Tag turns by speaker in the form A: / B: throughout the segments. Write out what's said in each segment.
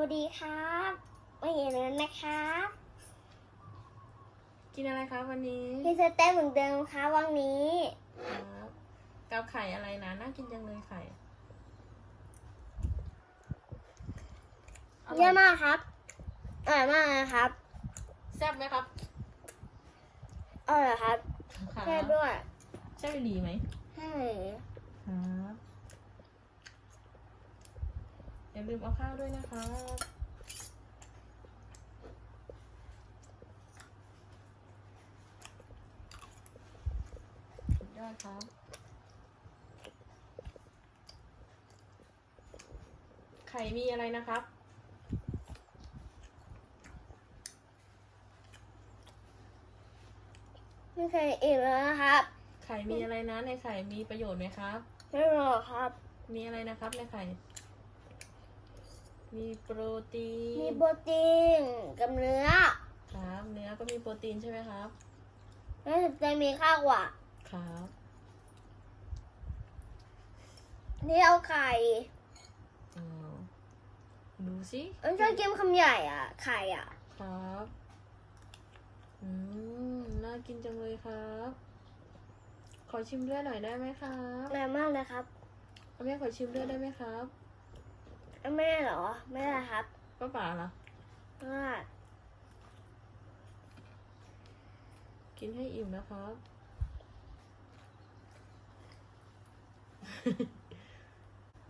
A: วัสดีครับไม่เห็นแล้วนะครับ
B: กินอะไรครับวันนี้
A: พี่สเต้เหมือนเดิมครับวันนี้
B: ครับกับไข่อะไรนะน่ากินจังเลยไข่อร่
A: เยี่ยมมากครับอร่อยมากนะครับ
B: แซ่บไหมครับ
A: อร่อยครับ
B: ครับ
A: แค่ด้วย
B: แซ่บดีไหม
A: ใช่
B: ครับ อย่าลืมเอาข้าวด้วยนะครับสุดยอดครับ ไข่มีอะไรนะครับ
A: ไม่เคยอิ่มแล้วนะครับ
B: ไข่มีอะไรนะในไข่มีประโยชน์ไหมครับ
A: ไม่รอครับ
B: มีอะไรนะครับในไข่ มีโปรตีน
A: มีโปรตีนกับเนื้อ
B: ครับเนื้อก็มีโปรตีนใช่ไหมครับ
A: แล้วจะมีข้าวกว่า
B: ครับ
A: นี่เอาไข่
B: อ๋อดูสิ
A: มันชอบกินคำใหญ่อะ ไข่อะ
B: ครับ อืม น่ากินจังเลยครับ ขอชิมด้วยหน่อยได้ไหมครับ
A: แม่มากเลยครับ
B: แม่ขอชิมด้วยได้ไหมครับ
A: แม่เหรอไม่ได้ครับ
B: ป้าป๋าเหรอ
A: ไม่ได้
B: กินให้อิ่มนะครับ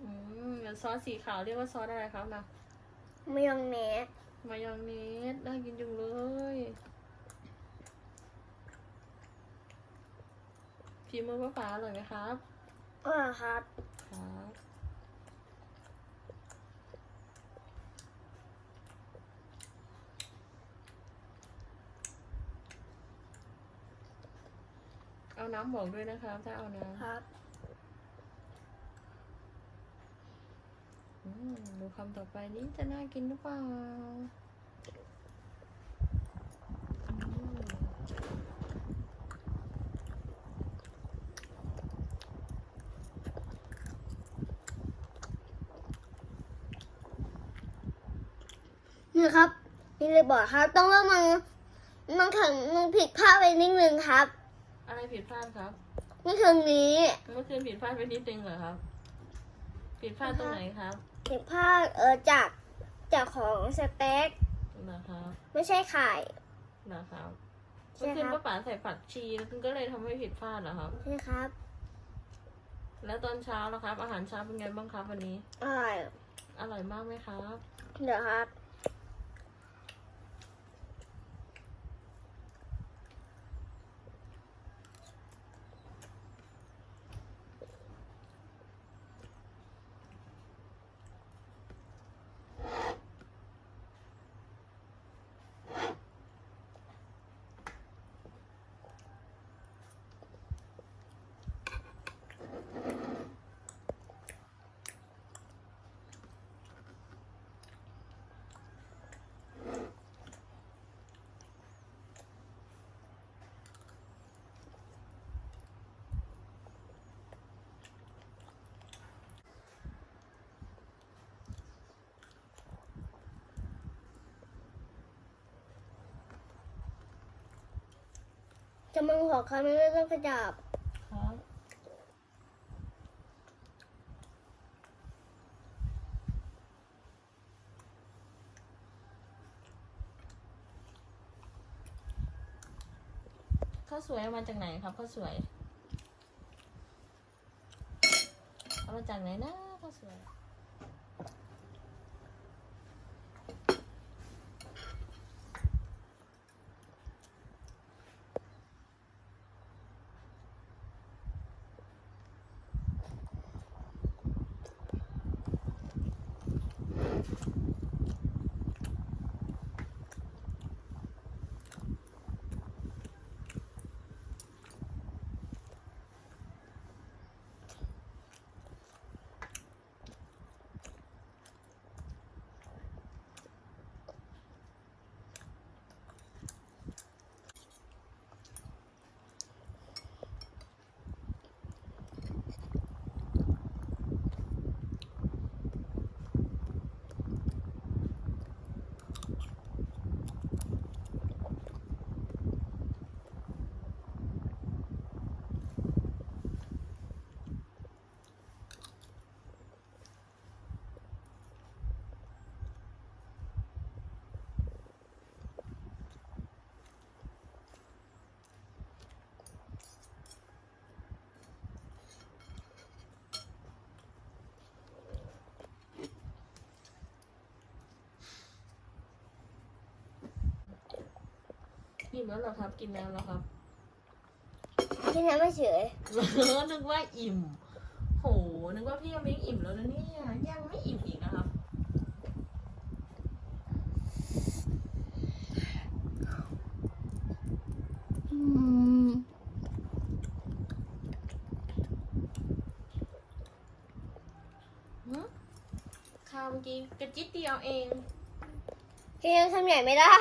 B: อืมซอสสีขาวเรียกว่าซอสอะไรครับนะ
A: มายองเนส
B: มายองเนสน่ากินจังเลยฝีมือป้าป๋าอร่อยไหมครับ
A: เออครับ
B: ครับ เอาน้ำบอกด้วยนะครับ ถ้าเอาน้ำ
A: ครับ
B: อืมดูคำต่อไปนี้จะน่ากินหรือเปล่าอืม
A: นี่ครับ นี่เลยบอกครับ ต้องว่ามันมันถึงมันผิดพลาดไปนิดนึงครับ
B: อะไรผิดพลาดครับ
A: นี่ถึงนี้
B: เมื่อคืนผิดพลาดไปนิดนึงเหรอครับ ผิดพลาดตรงไหนครับ
A: ผิดพลาดเออจากจากของสเต็ก
B: นะครับ
A: ไม่ใช่ไข่
B: นะครับ
A: ใช่
B: เมื่อคืน
A: ครับ
B: ป้าป๋าใส่ผักชีแล้วคุณก็เลยทำให้ผิดพลาดเหรอครับ
A: ใช่ครับ
B: แล้วตอนเช้าล่ะครับ อาหารเช้าเป็นไงบ้างครับวันนี้
A: อร่อย
B: อร่อยมากไหมครับ
A: เดี๋ยวครับ จะมึงหัวเขาไม่ได้ต้องขยับ
B: ครับข้าวสวยเอามาจากไหนครับข้าวสวย เอามาจากไหนนะข้าวสวย มแล้วเหรอครับ กินแล้วเหรอครับ
A: ที่น้ำไม่เฉย
B: นึกว่าอิ่ม โห นึกว่าพี่ยามิงอิ่มแล้วนะเนี่ยยังไม่อิ่มอีกนะครับ
A: อืม
B: หืมข้าวเมื่อกี้กระจิตเดียวเอง
A: ที่ยังทำใหญ่ไม่ได้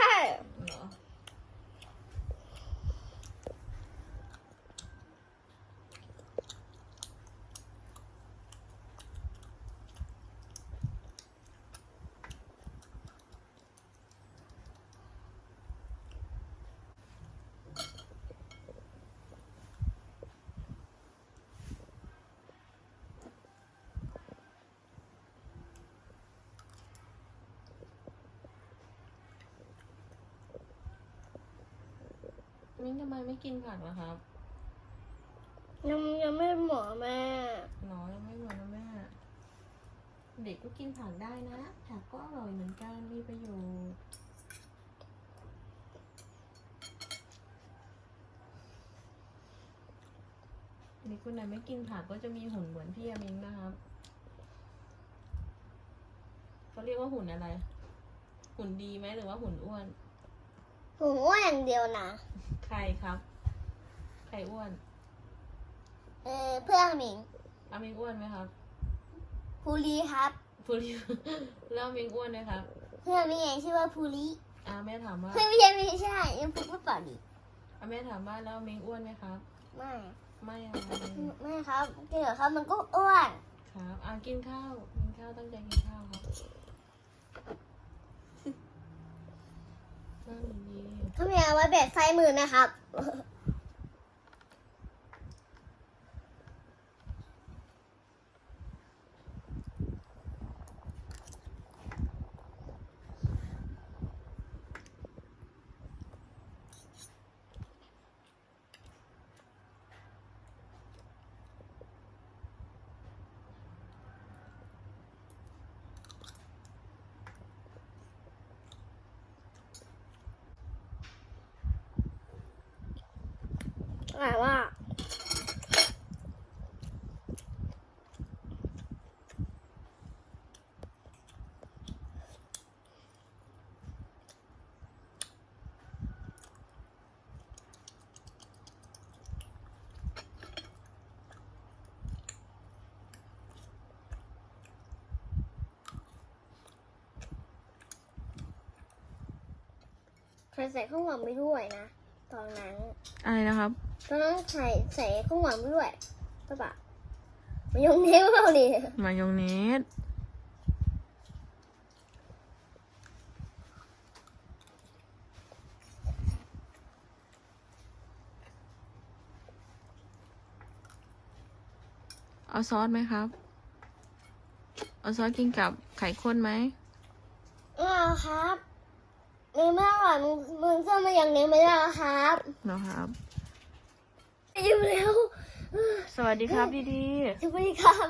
B: ทำไมไม่กินผักล่ะครับ
A: ยังยังไม่หมอแม่
B: น้อยยังไม่หมดนะแม่ เด็กก็กินผักได้นะผักก็อร่อยเหมือนกันมีประโยชน์เด็กคนไหนไม่กินผักก็จะมีหุ่นเหมือนพี่ยามิงนะครับเขาเรียกว่าหุ่นอะไร หุ่นดีไหมหรือว่าหุ่นอ้วน
A: ผมอ้วนอย่างเดียวนะ
B: ใครครับ ใครอ้วน
A: เออเพื่อนหมิง
B: อามิงอ้วนไหมครับ
A: ภูรีครับ
B: พูริแล้วอามิงอ้วนไหมครับ
A: เพื่อนมิงเองชื่อว่าภูรี
B: อาแม่ถามว่า
A: เพื่อนไม่ใช่ไม่ใช่ยังพูดไม่เปล่าดิ
B: อาแม่ถามว่าแล้วอามิงอ้วนไหมครับ
A: ไม่
B: ไม่อะไร
A: ไม่ครับกินกับเขามันก็อ้วน
B: ครับอากินข้าวกินข้าวตั้งใจกินข้าวครับ นั่งดี
A: เขามีเอาไว้แบกไฟมือนะครับ อร่อยมากเคยใส่ข้าวหวานไปด้วยนะ ตอนนั้น
B: ๆอะไรนะครับ
A: ตอนนั้นใส่ใส่ข้าวหวานไปด้วยใช่ปะมายองเนสเปล่าดิ
B: มายองเนสเอาซอสไหมครับ เอาซอสกินกับไข่ข้นไหม
A: อ้าวครับมึงไม่อร่อยมึงมึงซ่อมมายองเนสไม่ได้แล้วครับ
B: เนาะครับ
A: อยู่แล้ว
B: สวัสดีครับดีดี
A: สวัสดีครับ